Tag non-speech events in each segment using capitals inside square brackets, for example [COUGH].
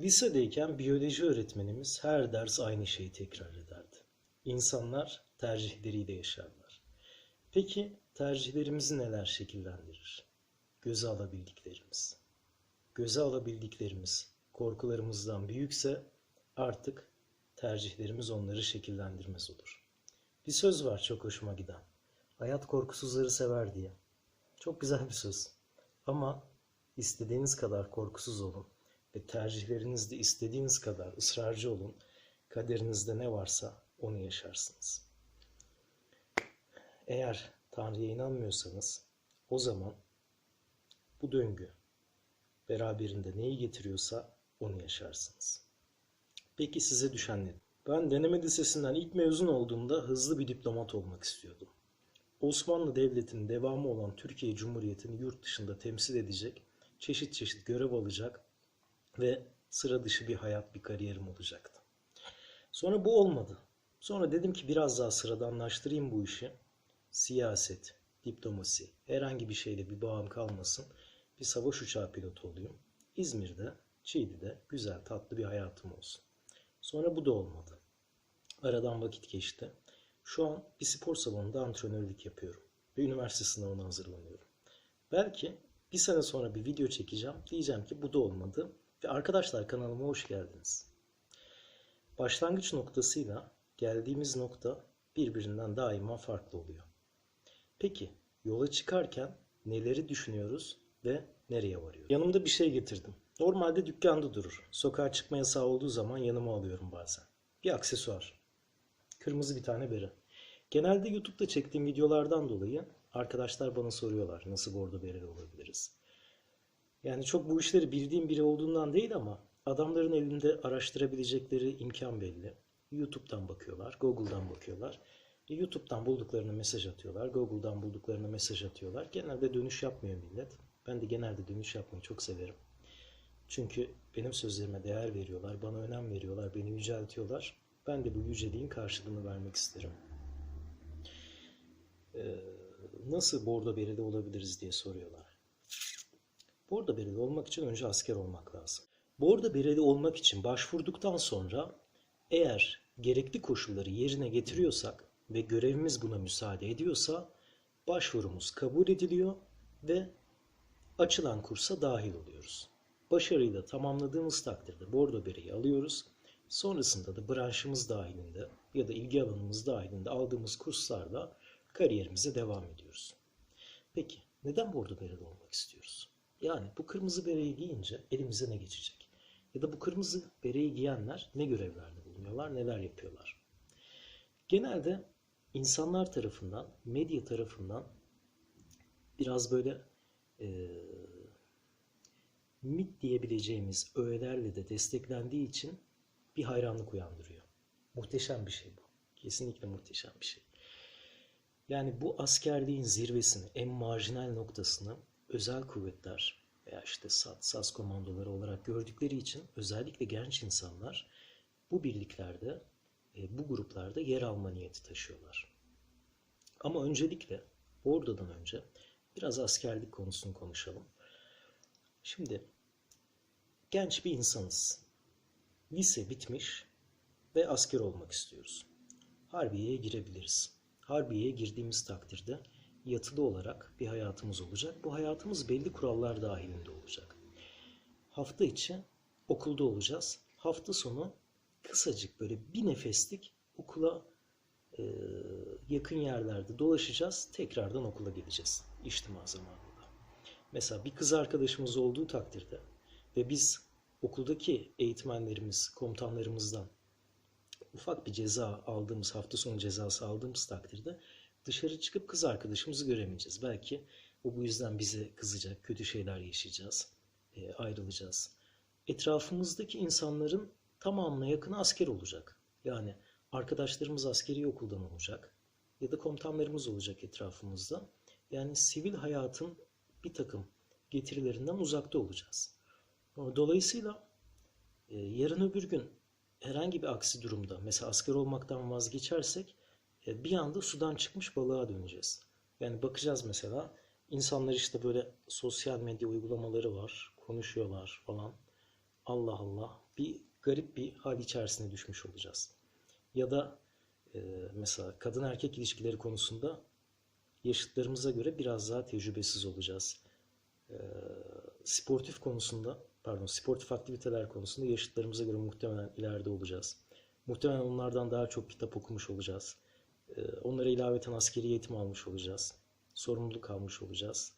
Lisedeyken biyoloji öğretmenimiz her ders aynı şeyi tekrar ederdi. İnsanlar tercihleriyle yaşarlar. Peki tercihlerimizi neler şekillendirir? Göze alabildiklerimiz. Göze alabildiklerimiz korkularımızdan büyükse artık tercihlerimiz onları şekillendirmez olur. Bir söz var çok hoşuma giden. Hayat korkusuzları sever diye. Çok güzel bir söz. Ama istediğiniz kadar korkusuz olun ve tercihlerinizde istediğiniz kadar ısrarcı olun. Kaderinizde ne varsa onu yaşarsınız. Eğer Tanrı'ya inanmıyorsanız o zaman bu döngü beraberinde neyi getiriyorsa onu yaşarsınız. Peki size düşen ne? Ben deneme lisesinden ilk mezun olduğumda hızlı bir diplomat olmak istiyordum. Osmanlı Devleti'nin devamı olan Türkiye Cumhuriyeti'ni yurt dışında temsil edecek, çeşit çeşit görev alacak ve sıra dışı bir hayat, bir kariyerim olacaktı. Sonra bu olmadı. Sonra dedim ki biraz daha sıradanlaştırayım bu işi. Siyaset, diplomasi, herhangi bir şeyle bir bağım kalmasın. Bir savaş uçağı pilotu olayım. İzmir'de, Çiğli'de güzel tatlı bir hayatım olsun. Sonra bu da olmadı. Aradan vakit geçti. Şu an bir spor salonunda antrenörlük yapıyorum. Ve üniversite sınavına hazırlanıyorum. Belki bir sene sonra bir video çekeceğim. Diyeceğim ki bu da olmadı. Arkadaşlar kanalıma hoş geldiniz. Başlangıç noktasıyla geldiğimiz nokta birbirinden daima farklı oluyor. Peki yola çıkarken neleri düşünüyoruz ve nereye varıyoruz? Yanımda bir şey getirdim. Normalde dükkanda durur. Sokağa çıkma yasağı olduğu zaman yanıma alıyorum bazen. Bir aksesuar. Kırmızı bir tane bere. Genelde YouTube'da çektiğim videolardan dolayı arkadaşlar bana soruyorlar nasıl bordo bereli olabiliriz. Yani çok bu işleri bildiğim biri olduğundan değil ama adamların elinde araştırabilecekleri imkan belli. YouTube'dan bakıyorlar, Google'dan bakıyorlar. E, YouTube'dan bulduklarını mesaj atıyorlar, Google'dan bulduklarını mesaj atıyorlar. Genelde dönüş yapmıyor millet. Ben de genelde dönüş yapmayı çok severim. Çünkü benim sözlerime değer veriyorlar, bana önem veriyorlar, beni yüceltiyorlar. Ben de bu yüceliğin karşılığını vermek isterim. Ee, nasıl bordo bereli olabiliriz diye soruyorlar. Bordo bereli olmak için önce asker olmak lazım. Bordo bereli olmak için başvurduktan sonra eğer gerekli koşulları yerine getiriyorsak ve görevimiz buna müsaade ediyorsa başvurumuz kabul ediliyor ve açılan kursa dahil oluyoruz. Başarıyla tamamladığımız takdirde bordo bereyi alıyoruz. Sonrasında da branşımız dahilinde ya da ilgi alanımız dahilinde aldığımız kurslarla kariyerimize devam ediyoruz. Peki neden bordo bereli olmak istiyoruz? Yani bu kırmızı bereyi giyince elimize ne geçecek? Ya da bu kırmızı bereyi giyenler ne görevlerde bulunuyorlar, neler yapıyorlar? Genelde insanlar tarafından, medya tarafından biraz böyle e, mit diyebileceğimiz öğelerle de desteklendiği için bir hayranlık uyandırıyor. Muhteşem bir şey bu. Kesinlikle muhteşem bir şey. Yani bu askerliğin zirvesini, en marjinal noktasını özel kuvvetler veya işte SAT, SAS komandoları olarak gördükleri için özellikle genç insanlar bu birliklerde, e, bu gruplarda yer alma niyeti taşıyorlar. Ama öncelikle oradadan önce biraz askerlik konusunu konuşalım. Şimdi genç bir insanız. Lise bitmiş ve asker olmak istiyoruz. Harbiye'ye girebiliriz. Harbiye'ye girdiğimiz takdirde yatılı olarak bir hayatımız olacak. Bu hayatımız belli kurallar dahilinde olacak. Hafta içi okulda olacağız. Hafta sonu kısacık böyle bir nefeslik okula e, yakın yerlerde dolaşacağız. Tekrardan okula geleceğiz. İçtima zamanında. Mesela bir kız arkadaşımız olduğu takdirde ve biz okuldaki eğitmenlerimiz, komutanlarımızdan ufak bir ceza aldığımız, hafta sonu cezası aldığımız takdirde dışarı çıkıp kız arkadaşımızı göremeyeceğiz. Belki o bu yüzden bize kızacak, kötü şeyler yaşayacağız, e, ayrılacağız. Etrafımızdaki insanların tamamına yakını asker olacak. Yani arkadaşlarımız askeri okuldan olacak ya da komutanlarımız olacak etrafımızda. Yani sivil hayatın bir takım getirilerinden uzakta olacağız. Dolayısıyla e, yarın öbür gün herhangi bir aksi durumda mesela asker olmaktan vazgeçersek bir anda sudan çıkmış balığa döneceğiz. Yani bakacağız mesela insanlar işte böyle sosyal medya uygulamaları var, konuşuyorlar falan. Allah Allah bir garip bir hal içerisine düşmüş olacağız. Ya da e, mesela kadın erkek ilişkileri konusunda yaşıtlarımıza göre biraz daha tecrübesiz olacağız. E, sportif konusunda, pardon sportif aktiviteler konusunda yaşıtlarımıza göre muhtemelen ileride olacağız. Muhtemelen onlardan daha çok kitap okumuş olacağız. E, onlara ilaveten askeri eğitim almış olacağız. Sorumluluk almış olacağız.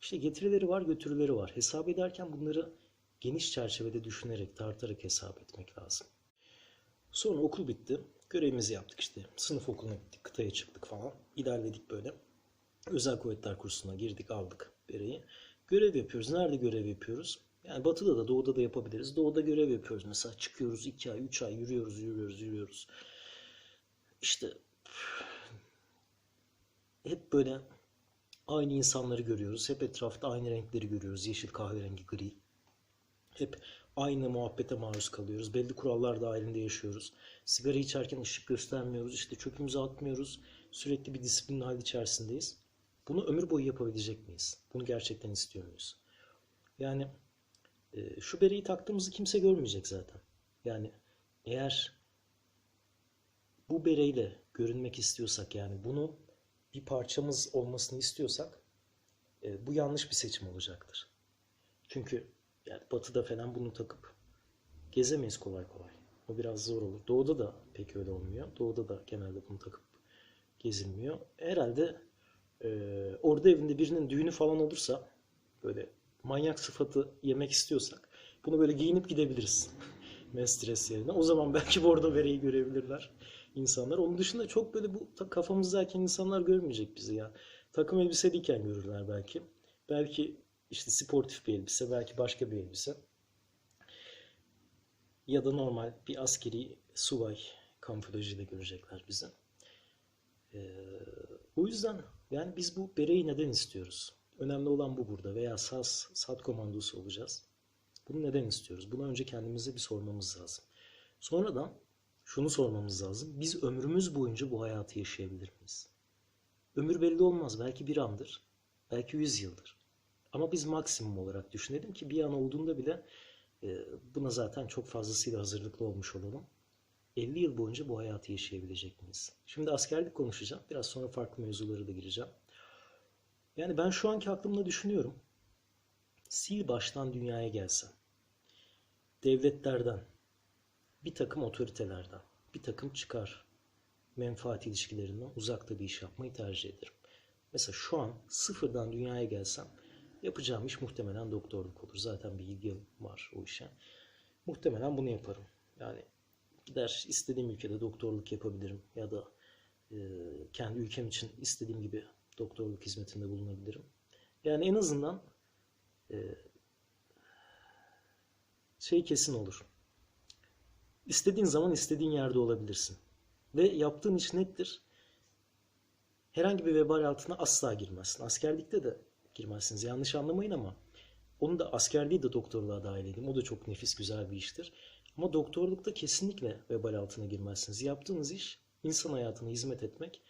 İşte getirileri var, götürüleri var. Hesap ederken bunları geniş çerçevede düşünerek, tartarak hesap etmek lazım. Sonra okul bitti. Görevimizi yaptık işte. Sınıf okuluna gittik, kıtaya çıktık falan. İlerledik böyle. Özel kuvvetler kursuna girdik, aldık bereyi. Görev yapıyoruz. Nerede görev yapıyoruz? Yani batıda da doğuda da yapabiliriz. Doğuda görev yapıyoruz. Mesela çıkıyoruz 2 ay, 3 ay yürüyoruz, yürüyoruz, yürüyoruz. İşte hep böyle aynı insanları görüyoruz. Hep etrafta aynı renkleri görüyoruz. Yeşil, kahverengi, gri. Hep aynı muhabbete maruz kalıyoruz. Belli kurallar dahilinde yaşıyoruz. Sigara içerken ışık göstermiyoruz. İşte çöpümüzü atmıyoruz. Sürekli bir disiplin hali içerisindeyiz. Bunu ömür boyu yapabilecek miyiz? Bunu gerçekten istiyor muyuz? Yani e, şu bereyi taktığımızı kimse görmeyecek zaten. Yani eğer bu bereyle görünmek istiyorsak yani bunu bir parçamız olmasını istiyorsak e, bu yanlış bir seçim olacaktır. Çünkü yani batıda falan bunu takıp gezemeyiz kolay kolay. O biraz zor olur. Doğuda da pek öyle olmuyor. Doğuda da genelde bunu takıp gezilmiyor. Herhalde e, orada evinde birinin düğünü falan olursa böyle manyak sıfatı yemek istiyorsak bunu böyle giyinip gidebiliriz. [LAUGHS] Mestres yerine. O zaman belki bordo bereyi görebilirler insanlar. Onun dışında çok böyle bu kafamızdayken insanlar görmeyecek bizi ya. Takım elbiseliyken görürler belki. Belki işte sportif bir elbise, belki başka bir elbise. Ya da normal bir askeri subay kamuflajıyla görecekler bizi. Ee, o yüzden yani biz bu bereyi neden istiyoruz? Önemli olan bu burada veya SAS, SAT komandosu olacağız. Bunu neden istiyoruz? Bunu önce kendimize bir sormamız lazım. Sonradan şunu sormamız lazım. Biz ömrümüz boyunca bu hayatı yaşayabilir miyiz? Ömür belli olmaz. Belki bir andır. Belki yüz yıldır. Ama biz maksimum olarak düşünelim ki bir an olduğunda bile e, buna zaten çok fazlasıyla hazırlıklı olmuş olalım. 50 yıl boyunca bu hayatı yaşayabilecek miyiz? Şimdi askerlik konuşacağım. Biraz sonra farklı mevzulara da gireceğim. Yani ben şu anki aklımda düşünüyorum. Sil baştan dünyaya gelsem. Devletlerden, bir takım otoritelerden, bir takım çıkar menfaat ilişkilerinden uzakta bir iş yapmayı tercih ederim. Mesela şu an sıfırdan dünyaya gelsem yapacağım iş muhtemelen doktorluk olur. Zaten bir ilgim var o işe. Muhtemelen bunu yaparım. Yani gider istediğim ülkede doktorluk yapabilirim ya da e, kendi ülkem için istediğim gibi doktorluk hizmetinde bulunabilirim. Yani en azından e, şey kesin olur. İstediğin zaman istediğin yerde olabilirsin. Ve yaptığın iş nettir. Herhangi bir vebal altına asla girmezsin. Askerlikte de girmezsiniz. Yanlış anlamayın ama onu da askerliği de doktorluğa dahil edeyim. O da çok nefis güzel bir iştir. Ama doktorlukta kesinlikle vebal altına girmezsiniz. Yaptığınız iş insan hayatına hizmet etmek,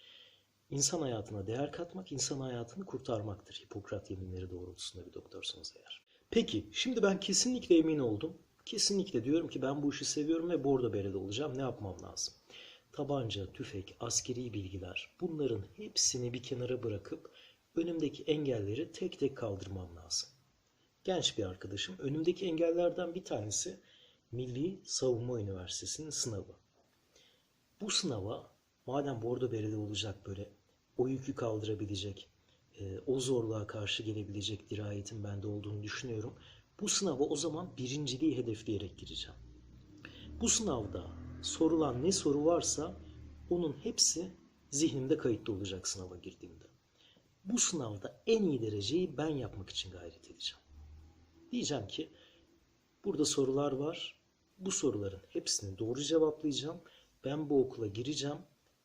insan hayatına değer katmak, insan hayatını kurtarmaktır. Hipokrat yeminleri doğrultusunda bir doktorsunuz eğer. Peki, şimdi ben kesinlikle emin oldum. Kesinlikle diyorum ki ben bu işi seviyorum ve bordo berede olacağım. Ne yapmam lazım? Tabanca, tüfek, askeri bilgiler bunların hepsini bir kenara bırakıp önümdeki engelleri tek tek kaldırmam lazım. Genç bir arkadaşım. Önümdeki engellerden bir tanesi Milli Savunma Üniversitesi'nin sınavı. Bu sınava madem bordo bereli olacak böyle o yükü kaldırabilecek, e, o zorluğa karşı gelebilecek dirayetin bende olduğunu düşünüyorum. Bu sınava o zaman birinciliği hedefleyerek gireceğim. Bu sınavda sorulan ne soru varsa onun hepsi zihnimde kayıtlı olacak sınava girdiğimde. Bu sınavda en iyi dereceyi ben yapmak için gayret edeceğim. Diyeceğim ki burada sorular var. Bu soruların hepsini doğru cevaplayacağım. Ben bu okula gireceğim.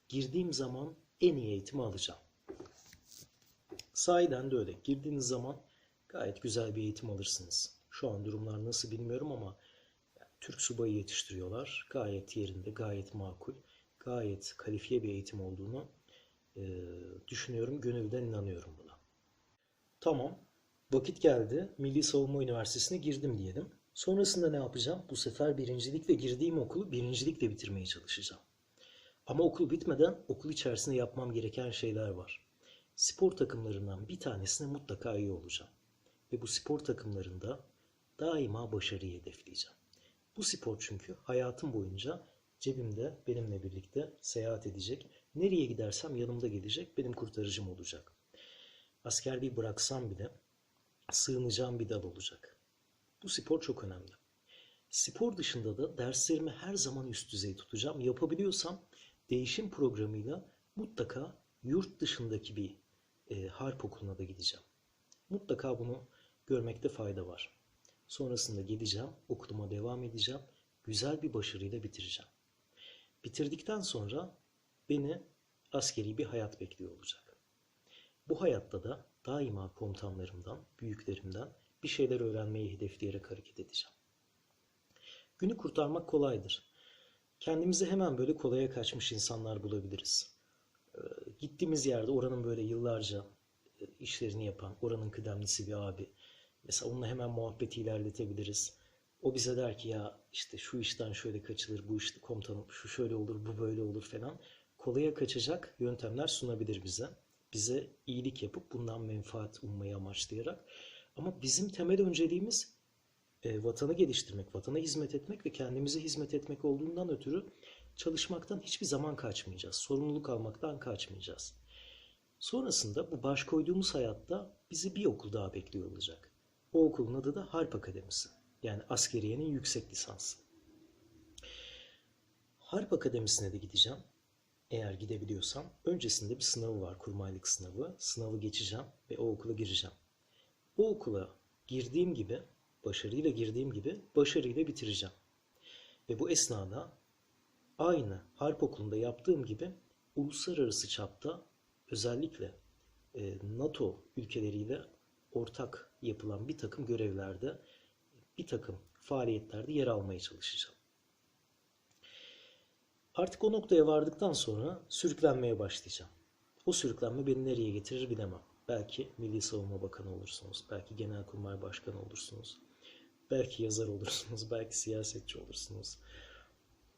Girdiğim zaman en iyi eğitimi alacağım. Sahiden de öyle. Girdiğiniz zaman gayet güzel bir eğitim alırsınız. Şu an durumlar nasıl bilmiyorum ama Türk subayı yetiştiriyorlar. Gayet yerinde, gayet makul, gayet kalifiye bir eğitim olduğunu e, düşünüyorum. Gönülden inanıyorum buna. Tamam. Vakit geldi. Milli Savunma Üniversitesi'ne girdim diyelim. Sonrasında ne yapacağım? Bu sefer birincilikle girdiğim okulu birincilikle bitirmeye çalışacağım. Ama okul bitmeden okul içerisinde yapmam gereken şeyler var. Spor takımlarından bir tanesine mutlaka iyi olacağım. Ve bu spor takımlarında daima başarıyı hedefleyeceğim. Bu spor çünkü hayatım boyunca cebimde benimle birlikte seyahat edecek. Nereye gidersem yanımda gelecek, benim kurtarıcım olacak. Askerliği bıraksam bile sığınacağım bir dal olacak. Bu spor çok önemli. Spor dışında da derslerimi her zaman üst düzey tutacağım. Yapabiliyorsam değişim programıyla mutlaka yurt dışındaki bir e, harp okuluna da gideceğim. Mutlaka bunu görmekte fayda var. Sonrasında geleceğim, okuluma devam edeceğim. Güzel bir başarıyla bitireceğim. Bitirdikten sonra beni askeri bir hayat bekliyor olacak. Bu hayatta da daima komutanlarımdan, büyüklerimden bir şeyler öğrenmeyi hedefleyerek hareket edeceğim. Günü kurtarmak kolaydır. Kendimizi hemen böyle kolaya kaçmış insanlar bulabiliriz. Ee, gittiğimiz yerde oranın böyle yıllarca e, işlerini yapan, oranın kıdemlisi bir abi. Mesela onunla hemen muhabbeti ilerletebiliriz. O bize der ki ya işte şu işten şöyle kaçılır, bu işte komutanım şu şöyle olur, bu böyle olur falan. Kolaya kaçacak yöntemler sunabilir bize. Bize iyilik yapıp bundan menfaat ummayı amaçlayarak. Ama bizim temel önceliğimiz e, vatanı geliştirmek, vatana hizmet etmek ve kendimize hizmet etmek olduğundan ötürü çalışmaktan hiçbir zaman kaçmayacağız. Sorumluluk almaktan kaçmayacağız. Sonrasında bu baş koyduğumuz hayatta bizi bir okul daha bekliyor olacak. O okulun adı da Harp Akademisi. Yani askeriyenin yüksek lisansı. Harp Akademisi'ne de gideceğim. Eğer gidebiliyorsam. Öncesinde bir sınavı var, kurmaylık sınavı. Sınavı geçeceğim ve o okula gireceğim. O okula girdiğim gibi, başarıyla girdiğim gibi başarıyla bitireceğim. Ve bu esnada aynı harp okulunda yaptığım gibi uluslararası çapta özellikle e, NATO ülkeleriyle ortak yapılan bir takım görevlerde, bir takım faaliyetlerde yer almaya çalışacağım. Artık o noktaya vardıktan sonra sürüklenmeye başlayacağım. O sürüklenme beni nereye getirir bilemem. Belki Milli Savunma Bakanı olursunuz, belki Genelkurmay Başkanı olursunuz, belki yazar olursunuz, [LAUGHS] belki siyasetçi olursunuz,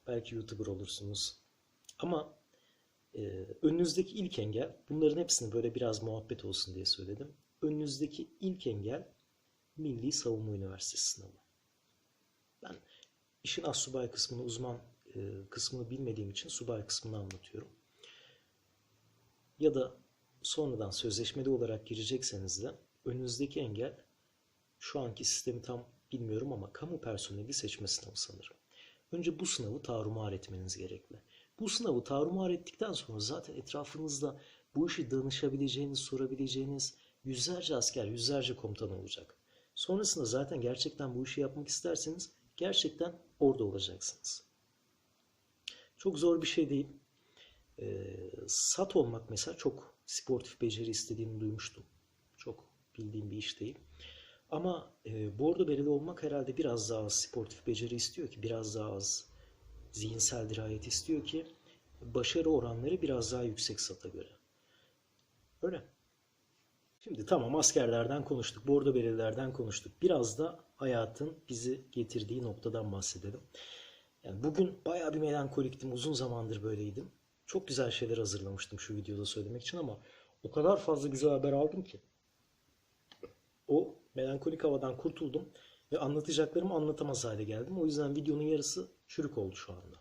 belki YouTuber olursunuz. Ama e, önünüzdeki ilk engel, bunların hepsini böyle biraz muhabbet olsun diye söyledim. Önünüzdeki ilk engel Milli Savunma Üniversitesi sınavı. Ben işin assubay kısmını, uzman e, kısmını bilmediğim için subay kısmını anlatıyorum. Ya da sonradan sözleşmeli olarak girecekseniz de önünüzdeki engel şu anki sistemi tam bilmiyorum ama kamu personeli seçme sınavı sanırım. Önce bu sınavı tarumar etmeniz gerekli. Bu sınavı tarumar ettikten sonra zaten etrafınızda bu işi danışabileceğiniz, sorabileceğiniz yüzlerce asker, yüzlerce komutan olacak. Sonrasında zaten gerçekten bu işi yapmak isterseniz gerçekten orada olacaksınız. Çok zor bir şey değil. Ee, sat olmak mesela çok sportif beceri istediğini duymuştum. Çok bildiğim bir iş değil. Ama e, bordo bereli olmak herhalde biraz daha az sportif beceri istiyor ki, biraz daha az zihinsel dirayet istiyor ki başarı oranları biraz daha yüksek sata göre. Öyle. Şimdi tamam askerlerden konuştuk, bordo berelilerden konuştuk. Biraz da hayatın bizi getirdiği noktadan bahsedelim. Yani bugün bayağı bir melankoliktim. Uzun zamandır böyleydim. Çok güzel şeyler hazırlamıştım şu videoda söylemek için ama o kadar fazla güzel haber aldım ki. O melankolik havadan kurtuldum ve anlatacaklarımı anlatamaz hale geldim. O yüzden videonun yarısı çürük oldu şu anda.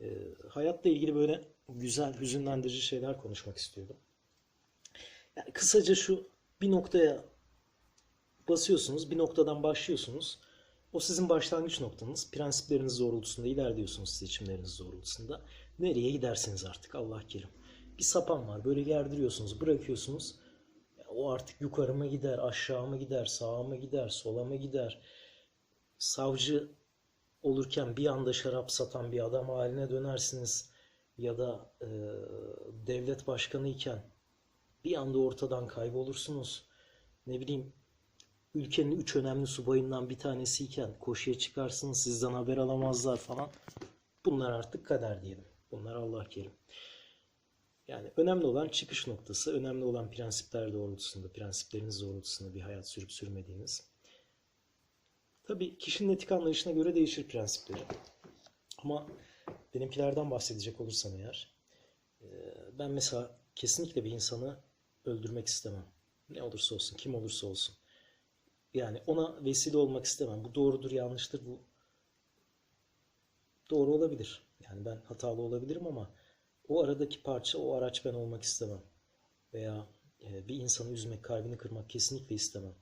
Ee, hayatla ilgili böyle güzel, hüzünlendirici şeyler konuşmak istiyordum. Yani kısaca şu bir noktaya basıyorsunuz, bir noktadan başlıyorsunuz. O sizin başlangıç noktanız. Prensipleriniz doğrultusunda ilerliyorsunuz seçimleriniz doğrultusunda. Nereye gidersiniz artık Allah kerim. Bir sapan var. Böyle gerdiriyorsunuz, bırakıyorsunuz. O artık yukarı mı gider, aşağı mı gider, sağa mı gider, sola mı gider. Savcı olurken bir anda şarap satan bir adam haline dönersiniz. Ya da e, devlet başkanı iken bir anda ortadan kaybolursunuz. Ne bileyim ülkenin üç önemli subayından bir tanesiyken koşuya çıkarsınız sizden haber alamazlar falan. Bunlar artık kader diyelim. Bunlar Allah kerim. Yani önemli olan çıkış noktası, önemli olan prensipler doğrultusunda, prensipleriniz doğrultusunda bir hayat sürüp sürmediğiniz. Tabii kişinin etik anlayışına göre değişir prensipleri. Ama benimkilerden bahsedecek olursam eğer, ben mesela kesinlikle bir insanı öldürmek istemem. Ne olursa olsun, kim olursa olsun. Yani ona vesile olmak istemem. Bu doğrudur, yanlıştır. Bu doğru olabilir. Yani ben hatalı olabilirim ama o aradaki parça, o araç ben olmak istemem. Veya e, bir insanı üzmek, kalbini kırmak kesinlikle istemem.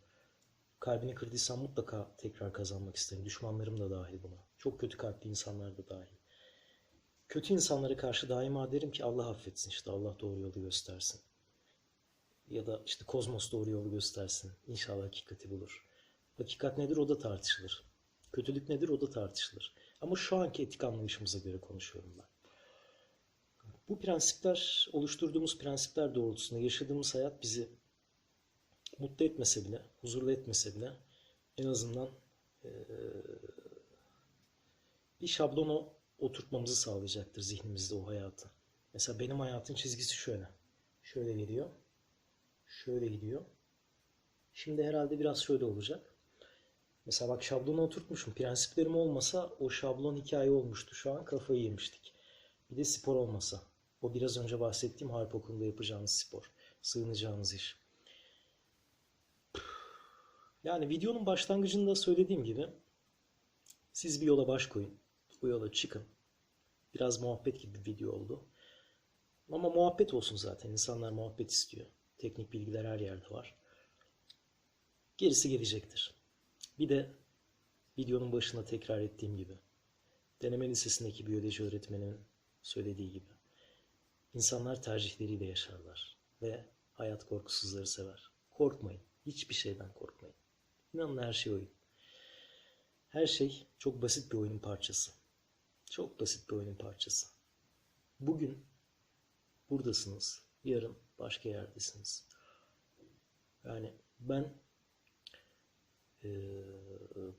Kalbini kırdıysam mutlaka tekrar kazanmak isterim. Düşmanlarım da dahil buna. Çok kötü kalpli insanlar da dahil. Kötü insanlara karşı daima derim ki Allah affetsin işte Allah doğru yolu göstersin. Ya da işte kozmos doğru yolu göstersin. İnşallah hakikati bulur. Hakikat nedir o da tartışılır. Kötülük nedir o da tartışılır. Ama şu anki etik anlayışımıza göre konuşuyorum ben. Bu prensipler, oluşturduğumuz prensipler doğrultusunda yaşadığımız hayat bizi mutlu etmese bile, huzurlu etmese bile en azından eee, bir şablona oturtmamızı sağlayacaktır zihnimizde o hayatı. Mesela benim hayatın çizgisi şöyle. Şöyle geliyor. Şöyle gidiyor. Şimdi herhalde biraz şöyle olacak. Mesela bak şablona oturtmuşum. Prensiplerim olmasa o şablon hikaye olmuştu. Şu an kafayı yemiştik. Bir de spor olmasa. O biraz önce bahsettiğim harp okulunda yapacağınız spor. Sığınacağınız iş. Yani videonun başlangıcında söylediğim gibi siz bir yola baş koyun. Bu yola çıkın. Biraz muhabbet gibi bir video oldu. Ama muhabbet olsun zaten. İnsanlar muhabbet istiyor. Teknik bilgiler her yerde var. Gerisi gelecektir. Bir de videonun başında tekrar ettiğim gibi deneme lisesindeki biyoloji öğretmeninin söylediği gibi insanlar tercihleriyle yaşarlar ve hayat korkusuzları sever. Korkmayın. Hiçbir şeyden korkmayın. İnanın her şey oyun. Her şey çok basit bir oyunun parçası. Çok basit bir oyunun parçası. Bugün buradasınız. Yarın başka yerdesiniz. Yani ben eee,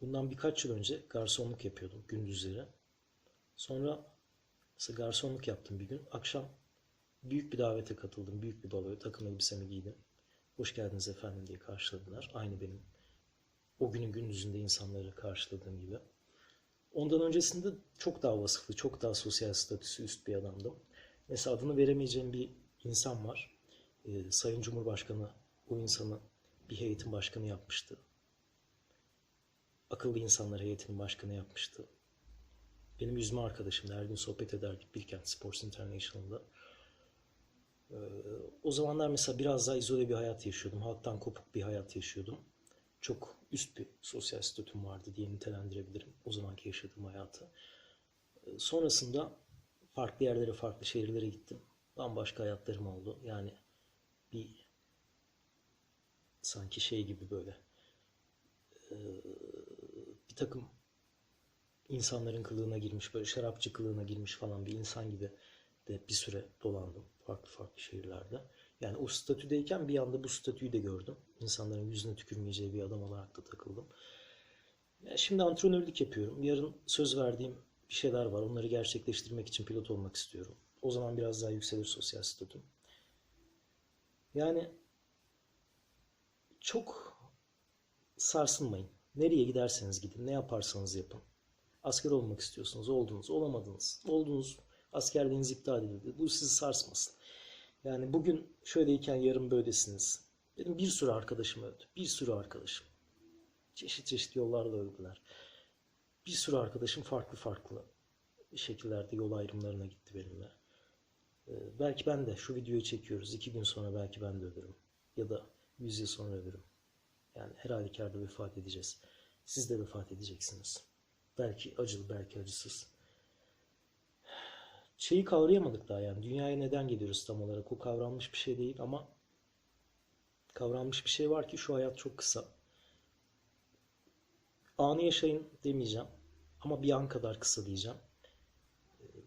bundan birkaç yıl önce garsonluk yapıyordum gündüzleri. Sonra mesela garsonluk yaptım bir gün. Akşam büyük bir davete katıldım. Büyük bir baloya takım elbisemi giydim. Hoş geldiniz efendim diye karşıladılar. Aynı benim o günün gündüzünde insanları karşıladığım gibi. Ondan öncesinde çok daha vasıflı, çok daha sosyal statüsü üst bir adamdım. Mesela adını veremeyeceğim bir insan var. Ee, Sayın Cumhurbaşkanı o insanı bir heyetin başkanı yapmıştı. Akıllı İnsanlar Heyeti'nin başkanı yapmıştı. Benim yüzme arkadaşım. Her gün sohbet ederdik Bilkent Sports International'da. Ee, o zamanlar mesela biraz daha izole bir hayat yaşıyordum. Halktan kopuk bir hayat yaşıyordum. Çok üst bir sosyal statüm vardı diye nitelendirebilirim o zamanki yaşadığım hayatı. Ee, Sonrasında farklı yerlere, farklı şehirlere gittim. Bambaşka hayatlarım oldu. Yani bir sanki şey gibi böyle bir takım insanların kılığına girmiş, böyle şarapçı kılığına girmiş falan bir insan gibi de bir süre dolandım farklı farklı şehirlerde. Yani o statüdeyken bir anda bu statüyü de gördüm. İnsanların yüzüne tükürmeyeceği bir adam olarak da takıldım. Ya şimdi antrenörlük yapıyorum. Yarın söz verdiğim bir şeyler var. Onları gerçekleştirmek için pilot olmak istiyorum. O zaman biraz daha yükselir sosyal statüm. Yani çok sarsılmayın. Nereye giderseniz gidin, ne yaparsanız yapın. Asker olmak istiyorsunuz, oldunuz, olamadınız. Oldunuz, askerliğiniz iptal edildi. Bu sizi sarsmasın. Yani bugün şöyleyken yarın böylesiniz. Benim bir sürü arkadaşım öldü. Bir sürü arkadaşım. Çeşit çeşit yollarla öldüler. Bir sürü arkadaşım farklı farklı şekillerde yol ayrımlarına gitti benimle. Ee, belki ben de şu videoyu çekiyoruz. iki gün sonra belki ben de ölürüm. Ya da yüz yıl sonra ölürüm. Yani her halükarda vefat edeceğiz. Siz de vefat edeceksiniz. Belki acılı, belki acısız. Şeyi kavrayamadık daha yani. Dünyaya neden geliyoruz tam olarak? O kavranmış bir şey değil ama kavranmış bir şey var ki şu hayat çok kısa. Anı yaşayın demeyeceğim. Ama bir an kadar kısa diyeceğim.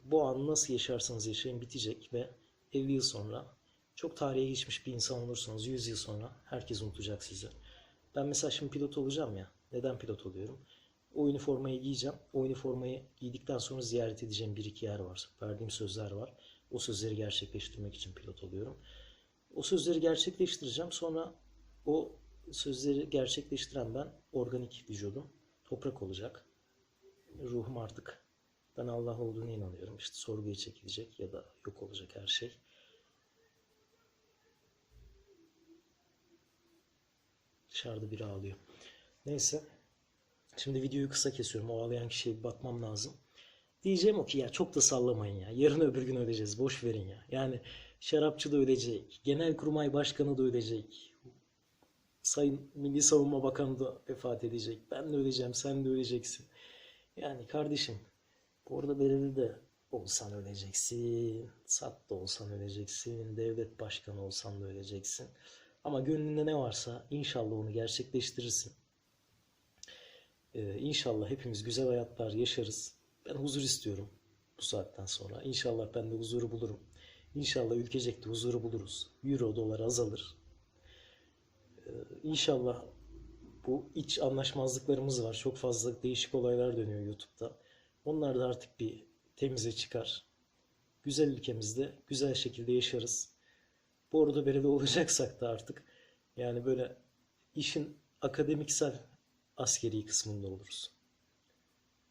Bu anı nasıl yaşarsanız yaşayın bitecek ve 50 yıl sonra çok tarihe geçmiş bir insan olursanız 100 yıl sonra herkes unutacak sizi. Ben mesela şimdi pilot olacağım ya. Neden pilot oluyorum? O üniformayı giyeceğim. O üniformayı giydikten sonra ziyaret edeceğim bir iki yer var. Verdiğim sözler var. O sözleri gerçekleştirmek için pilot oluyorum. O sözleri gerçekleştireceğim. Sonra o sözleri gerçekleştiren ben organik vücudum. toprak olacak. Ruhum artık ben Allah olduğunu inanıyorum. İşte sorguya çekilecek ya da yok olacak her şey. Dışarıda biri ağlıyor. Neyse. Şimdi videoyu kısa kesiyorum. O ağlayan kişiye bir bakmam lazım. Diyeceğim o ki ya çok da sallamayın ya. Yarın öbür gün öleceğiz. Boş verin ya. Yani şarapçı da ölecek. Genelkurmay Başkanı da ölecek. Sayın Milli Savunma Bakanı da vefat edecek. Ben de öleceğim. Sen de öleceksin. Yani kardeşim orada belirli de olsan öleceksin. Sat da olsan öleceksin. Devlet başkanı olsan da öleceksin. Ama gönlünde ne varsa inşallah onu gerçekleştirirsin. Ee, inşallah hepimiz güzel hayatlar yaşarız. Ben huzur istiyorum bu saatten sonra. İnşallah ben de huzuru bulurum. İnşallah ülkecek de huzuru buluruz. Euro, dolar azalır. Ee, İnşallah bu iç anlaşmazlıklarımız var. Çok fazla değişik olaylar dönüyor YouTube'da. Onlar da artık bir temize çıkar. Güzel ülkemizde güzel şekilde yaşarız. Bu arada berede olacaksak da artık yani böyle işin akademiksel askeri kısmında oluruz.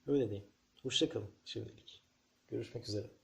Öyle diyeyim. Hoşça kalın şimdilik. Görüşmek üzere.